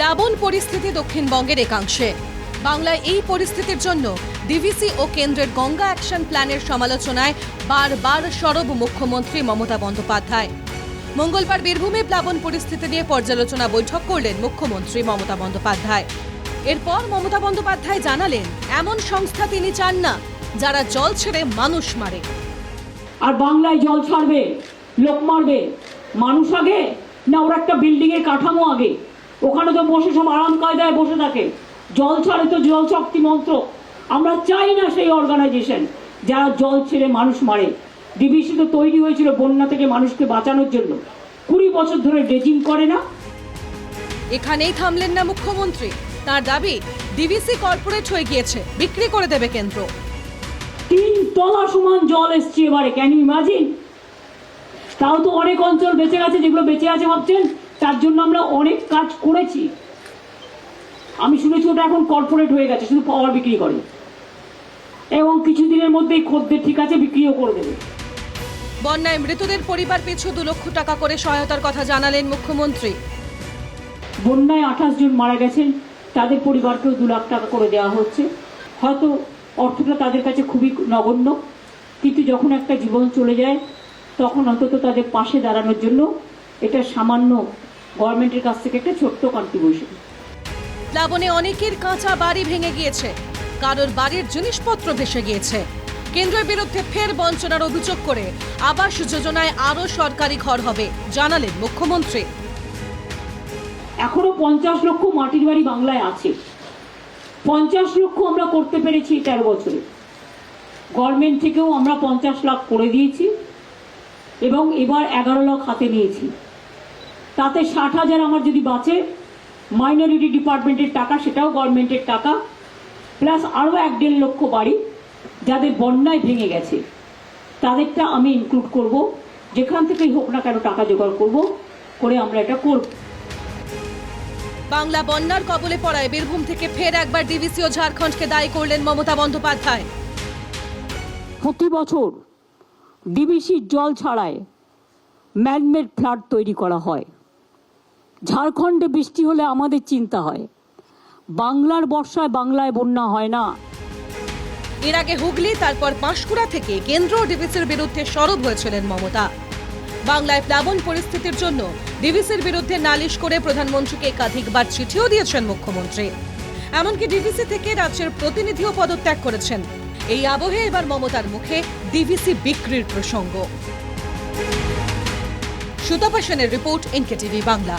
প্লাবন পরিস্থিতি দক্ষিণবঙ্গের একাংশে। বাংলায় এই পরিস্থিতির জন্য ডিভিসি ও কেন্দ্রের গঙ্গা অ্যাকশন প্ল্যানের সমালোচনায় বারবার সরব মুখ্যমন্ত্রী মমতা বন্দ্যোপাধ্যায়। মঙ্গলবার বীরভূমে প্লাবন পরিস্থিতি নিয়ে পর্যালোচনা বৈঠক করলেন মুখ্যমন্ত্রী মমতা বন্দ্যোপাধ্যায়। এরপর মমতা বন্দ্যোপাধ্যায় জানালেন, এমন সংস্থা তিনি চান না, যারা জল ছেড়ে মানুষ মারে। আর বাংলায় জল ছাড়বে, লোক মারবে, মানুষ আগে, না ওরা একটা বিল্ডিং এর কাঠামো আগে? ওখানে তো বসে সব আরাম কায়দায় বসে থাকে। জল ছাড়ে তো জল শক্তি মন্ত্র। আমরা চাই না সেই অর্গানাইজেশন যারা জল ছেড়ে মানুষ মারে। ডিবিসি তো তৈরি হয়েছিল বন্যা থেকে মানুষকে বাঁচানোর জন্য। কুড়ি বছর ধরে ড্রেজিং করে না। এখানেই থামলেন না মুখ্যমন্ত্রী। তার দাবি ডিভিসি কর্পোরেট হয়ে গিয়েছে। বিক্রি করে দেবে কেন্দ্র। তিন তলা সমান জল এসছে এবারে। ক্যান ইউ ইমাজিন তাও তো অনেক অঞ্চল বেঁচে গেছে যেগুলো বেঁচে আছে ভাবছেন? তার জন্য আমরা অনেক কাজ করেছি। আমি শুনেছি ওটা এখন কর্পোরেট হয়ে গেছে শুধু পাওয়ার বিক্রি করে। এবং কিছুদিনের মধ্যেই খদ্দের ঠিক আছে বিক্রিও করে দেবে। বন্যায় মৃতদের পরিবার পিছু দু লক্ষ টাকা করে সহায়তার কথা জানালেন মুখ্যমন্ত্রী। বন্যায় আঠাশ জন মারা গেছেন তাদের পরিবারকেও দু লাখ টাকা করে দেওয়া হচ্ছে। হয়তো অর্থটা তাদের কাছে খুবই নগণ্য কিন্তু যখন একটা জীবন চলে যায় তখন অন্তত তাদের পাশে দাঁড়ানোর জন্য এটা সামান্য গভর্নমেন্টের কাছ থেকে একটা ছোট্ট কন্ট্রিবিউশন প্লাবনে অনেকের কাঁচা বাড়ি ভেঙে গিয়েছে। কারোর বাড়ির জিনিসপত্র ভেসে গিয়েছে। কেন্দ্রের বিরুদ্ধে ফের বঞ্চনার অভিযোগ করে আবাস যোজনায় আরও সরকারি ঘর হবে জানালেন মুখ্যমন্ত্রী। এখনও পঞ্চাশ লক্ষ মাটির বাড়ি বাংলায় আছে। পঞ্চাশ লক্ষ আমরা করতে পেরেছি তেরো বছরে। গভর্নমেন্ট থেকেও আমরা পঞ্চাশ লাখ করে দিয়েছি এবং এবার এগারো লাখ হাতে নিয়েছি। তাতে ষাট হাজার আমার যদি বাঁচে মাইনরিটি ডিপার্টমেন্টের টাকা সেটাও গভর্নমেন্টের টাকা প্লাস আরও এক দেড় লক্ষ বাড়ি যাদের বন্যায় ভেঙে গেছে তাদেরটা আমি ইনক্লুড করব। যেখান থেকেই হোক না কেন টাকা জোগাড় করব করে আমরা এটা করব। বাংলা বন্যার কবলে পড়ায় বীরভূম থেকে ফের একবার ডিভিসি ও ঝাড়খণ্ডকে দায়ী করলেন মমতা বন্দ্যোপাধ্যায়। প্রতি বছর ডিবিসির জল ছাড়ায় ম্যানমেড ফ্ল্যাট তৈরি করা হয়। ঝাড়খণ্ডে বৃষ্টি হলে আমাদের চিন্তা হয়। বাংলার বর্ষায় বাংলায় বন্যা হয় না। এর আগে হুগলি, তারপর পাঁশকুড়া থেকে কেন্দ্র ডিভিসির বিরুদ্ধে সরব হয়েছিলেন মমতা। বাংলায় প্লাবন পরিস্থিতির জন্য ডিভিসির বিরুদ্ধে নালিশ করে প্রধানমন্ত্রীকে একাধিকবার চিঠিও দিয়েছেন মুখ্যমন্ত্রী। এমনকি ডিভিসি থেকে রাজ্যের প্রতিনিধিও পদত্যাগ করেছেন। এই আবহে এবার মমতার মুখে ডিভিসি বিক্রির প্রসঙ্গ। সুতপা সেনের রিপোর্ট এনকেটিভি বাংলা।